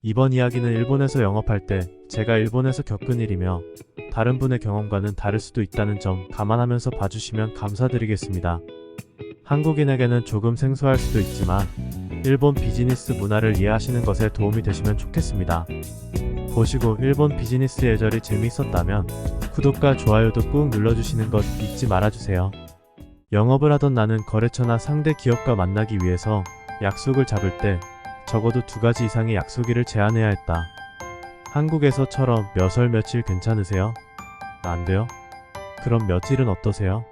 이번 이야기는 일본에서 영업할 때 제가 일본에서 겪은 일이며 다른 분의 경험과는 다를 수도 있다는 점 감안하면서 봐주시면 감사드리겠습니다. 한국인에게는 조금 생소할 수도 있지만 일본 비즈니스 문화를 이해하시는 것에 도움이 되시면 좋겠습니다. 보시고 일본 비즈니스 예절이 재미있었다면 구독과 좋아요도 꾹 눌러주시는 것 잊지 말아주세요. 영업을 하던 나는 거래처나 상대 기업과 만나기 위해서 약속을 잡을 때 적어도 두 가지 이상의 약속일을 제한해야 했다. 한국에서처럼 몇 월 며칠 괜찮으세요? 안 돼요? 그럼 며칠은 어떠세요?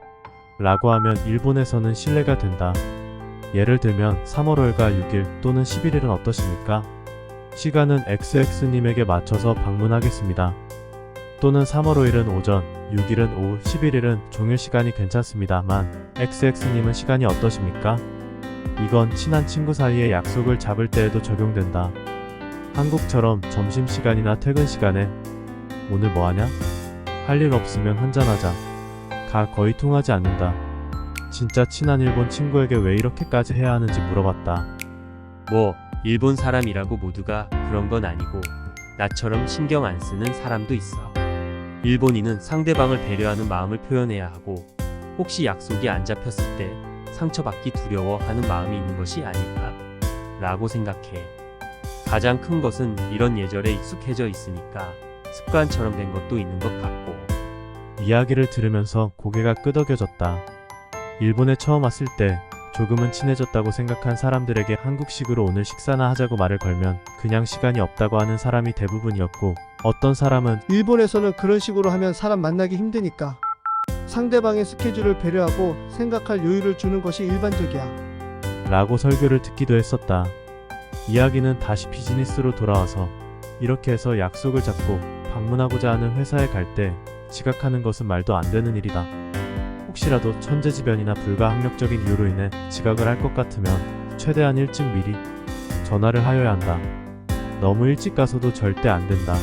라고 하면 일본에서는 신뢰가 된다. 예를 들면 3월 5일과 6일 또는 11일은 어떠십니까? 시간은 XX님에게 맞춰서 방문하겠습니다. 또는 3월 5일은 오전, 6일은 오후, 11일은 종일 시간이 괜찮습니다만 XX님은 시간이 어떠십니까? 이건 친한 친구 사이에 약속을 잡을 때에도 적용된다. 한국처럼 점심시간이나 퇴근 시간에 오늘 뭐하냐? 할 일 없으면 한잔하자. 가 거의 통하지 않는다. 진짜 친한 일본 친구에게 왜 이렇게까지 해야 하는지 물어봤다. 뭐 일본 사람이라고 모두가 그런 건 아니고 나처럼 신경 안 쓰는 사람도 있어. 일본인은 상대방을 배려하는 마음을 표현해야 하고 혹시 약속이 안 잡혔을 때 상처받기 두려워하는 마음이 있는 것이 아닐까 라고 생각해. 가장 큰 것은 이런 예절에 익숙해져 있으니까 습관처럼 된 것도 있는 것 같고 이야기를 들으면서 고개가 끄덕여졌다. 일본에 처음 왔을 때 조금은 친해졌다고 생각한 사람들에게 한국식으로 오늘 식사나 하자고 말을 걸면 그냥 시간이 없다고 하는 사람이 대부분이었고 어떤 사람은 일본에서는 그런 식으로 하면 사람 만나기 힘드니까 상대방의 스케줄을 배려하고 생각할 여유를 주는 것이 일반적이야. 라고 설교를 듣기도 했었다. 이야기는 다시 비즈니스로 돌아와서 이렇게 해서 약속을 잡고 방문하고자 하는 회사에 갈 때 지각하는 것은 말도 안 되는 일이다. 혹시라도 천재지변이나 불가항력적인 이유로 인해 지각을 할 것 같으면 최대한 일찍 미리 전화를 하여야 한다. 너무 일찍 가서도 절대 안 된다.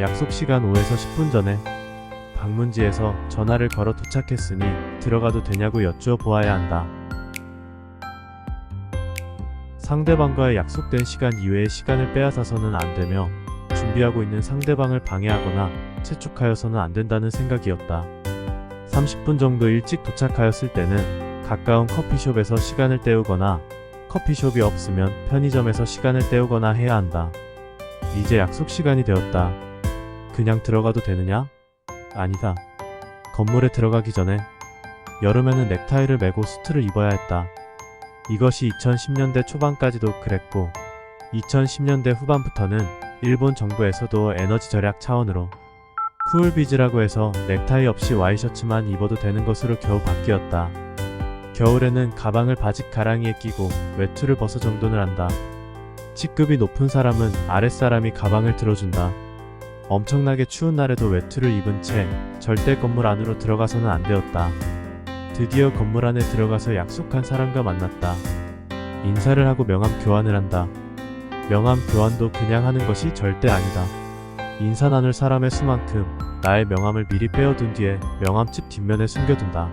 약속 시간 5에서 10분 전에 방문지에서 전화를 걸어 도착했으니 들어가도 되냐고 여쭈어 보아야 한다. 상대방과의 약속된 시간 이외의 시간을 빼앗아서는 안 되며 준비하고 있는 상대방을 방해하거나 재촉하여서는 안 된다는 생각이었다. 30분 정도 일찍 도착하였을 때는 가까운 커피숍에서 시간을 때우거나 커피숍이 없으면 편의점에서 시간을 때우거나 해야 한다. 이제 약속 시간이 되었다. 그냥 들어가도 되느냐? 아니다. 건물에 들어가기 전에 여름에는 넥타이를 매고 수트를 입어야 했다. 이것이 2010년대 초반까지도 그랬고 2010년대 후반부터는 일본 정부에서도 에너지 절약 차원으로 쿨비즈라고 해서 넥타이 없이 와이셔츠만 입어도 되는 것으로 겨우 바뀌었다. 겨울에는 가방을 바지 가랑이에 끼고 외투를 벗어 정돈을 한다. 직급이 높은 사람은 아랫사람이 가방을 들어준다. 엄청나게 추운 날에도 외투를 입은 채 절대 건물 안으로 들어가서는 안 되었다. 드디어 건물 안에 들어가서 약속한 사람과 만났다. 인사를 하고 명함 교환을 한다. 명함 교환도 그냥 하는 것이 절대 아니다. 인사 나눌 사람의 수만큼 나의 명함을 미리 빼어둔 뒤에 명함집 뒷면에 숨겨둔다.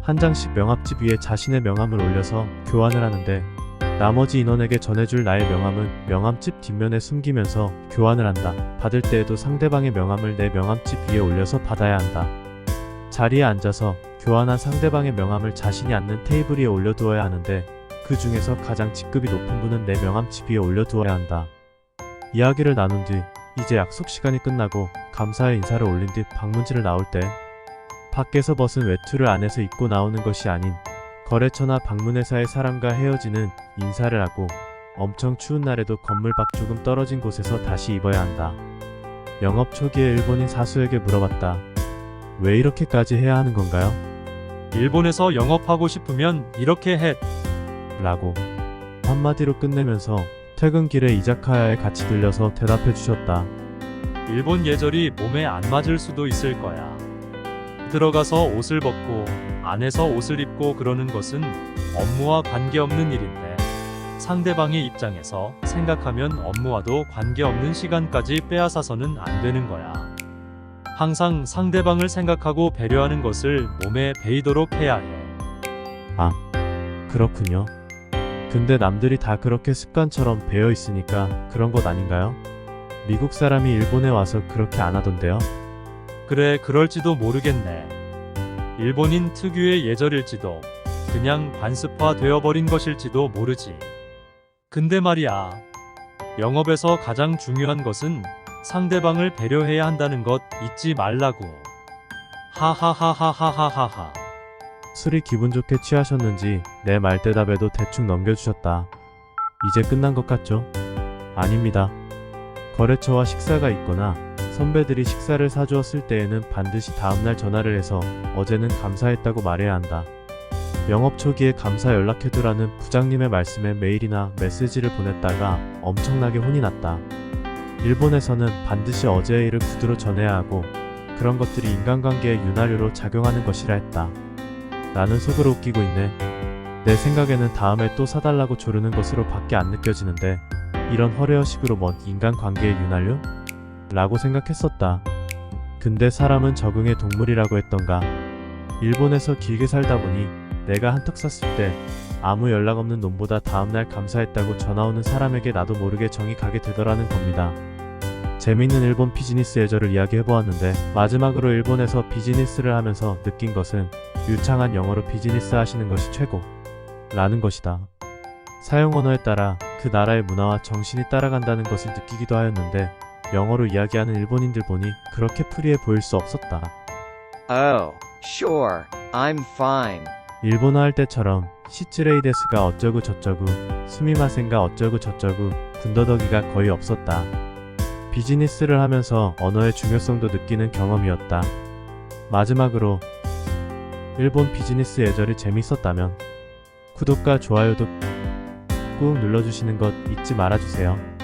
한 장씩 명함집 위에 자신의 명함을 올려서 교환을 하는데 나머지 인원에게 전해줄 나의 명함은 명함집 뒷면에 숨기면서 교환을 한다. 받을 때에도 상대방의 명함을 내 명함집 위에 올려서 받아야 한다. 자리에 앉아서 교환한 상대방의 명함을 자신이 앉는 테이블 위에 올려두어야 하는데 그 중에서 가장 직급이 높은 분은 내 명함집 위에 올려두어야 한다. 이야기를 나눈 뒤 이제 약속 시간이 끝나고 감사의 인사를 올린 뒤 방문지를 나올 때 밖에서 벗은 외투를 안에서 입고 나오는 것이 아닌 거래처나 방문회사의 사람과 헤어지는 인사를 하고 엄청 추운 날에도 건물 밖 조금 떨어진 곳에서 다시 입어야 한다. 영업 초기에 일본인 사수에게 물어봤다. 왜 이렇게까지 해야 하는 건가요? 일본에서 영업하고 싶으면 이렇게 해. 라고 한마디로 끝내면서 퇴근길에 이자카야에 같이 들려서 대답해 주셨다. 일본 예절이 몸에 안 맞을 수도 있을 거야. 들어가서 옷을 벗고 안에서 옷을 입고 그러는 것은 업무와 관계없는 일인데 상대방의 입장에서 생각하면 업무와도 관계없는 시간까지 빼앗아서는 안 되는 거야. 항상 상대방을 생각하고 배려하는 것을 몸에 배이도록 해야 해. 그렇군요. 근데 남들이 다 그렇게 습관처럼 배어 있으니까 그런 것 아닌가요? 미국 사람이 일본에 와서 그렇게 안 하던데요? 그래, 그럴지도 모르겠네. 일본인 특유의 예절일지도, 그냥 관습화 되어버린 것일지도 모르지. 근데 말이야. 영업에서 가장 중요한 것은 상대방을 배려해야 한다는 것 잊지 말라고. 하하하하하하하하. 술이 기분 좋게 취하셨는지 내 말 대답에도 대충 넘겨주셨다. 이제 끝난 것 같죠? 아닙니다. 거래처와 식사가 있거나 선배들이 식사를 사주었을 때에는 반드시 다음날 전화를 해서 어제는 감사했다고 말해야 한다. 영업 초기에 감사 연락해두라는 부장님의 말씀에 메일이나 메시지를 보냈다가 엄청나게 혼이 났다. 일본에서는 반드시 어제의 일을 구두로 전해야 하고 그런 것들이 인간관계의 윤활유로 작용하는 것이라 했다. 나는 속으로 웃기고 있네. 내 생각에는 다음에 또 사달라고 조르는 것으로 밖에 안 느껴지는데 이런 허례허식으로 먼 인간관계의 윤활유? 라고 생각했었다. 근데 사람은 적응의 동물이라고 했던가. 일본에서 길게 살다 보니 내가 한턱 쐈을 때 아무 연락 없는 놈보다 다음날 감사했다고 전화 오는 사람에게 나도 모르게 정이 가게 되더라는 겁니다. 재미있는 일본 비즈니스 예절을 이야기해보았는데 마지막으로 일본에서 비즈니스를 하면서 느낀 것은 유창한 영어로 비즈니스 하시는 것이 최고 라는 것이다. 사용 언어에 따라 그 나라의 문화와 정신이 따라간다는 것을 느끼기도 하였는데 영어로 이야기하는 일본인들 보니 그렇게 프리해 보일 수 없었다. Oh, sure, I'm fine. 일본어 할 때처럼 시츠레이데스가 어쩌고 저쩌고 스미마센가 어쩌고 저쩌고 군더더기가 거의 없었다. 비즈니스를 하면서 언어의 중요성도 느끼는 경험이었다. 마지막으로 일본 비즈니스 예절이 재밌었다면 구독과 좋아요도 꾹 눌러주시는 것 잊지 말아주세요.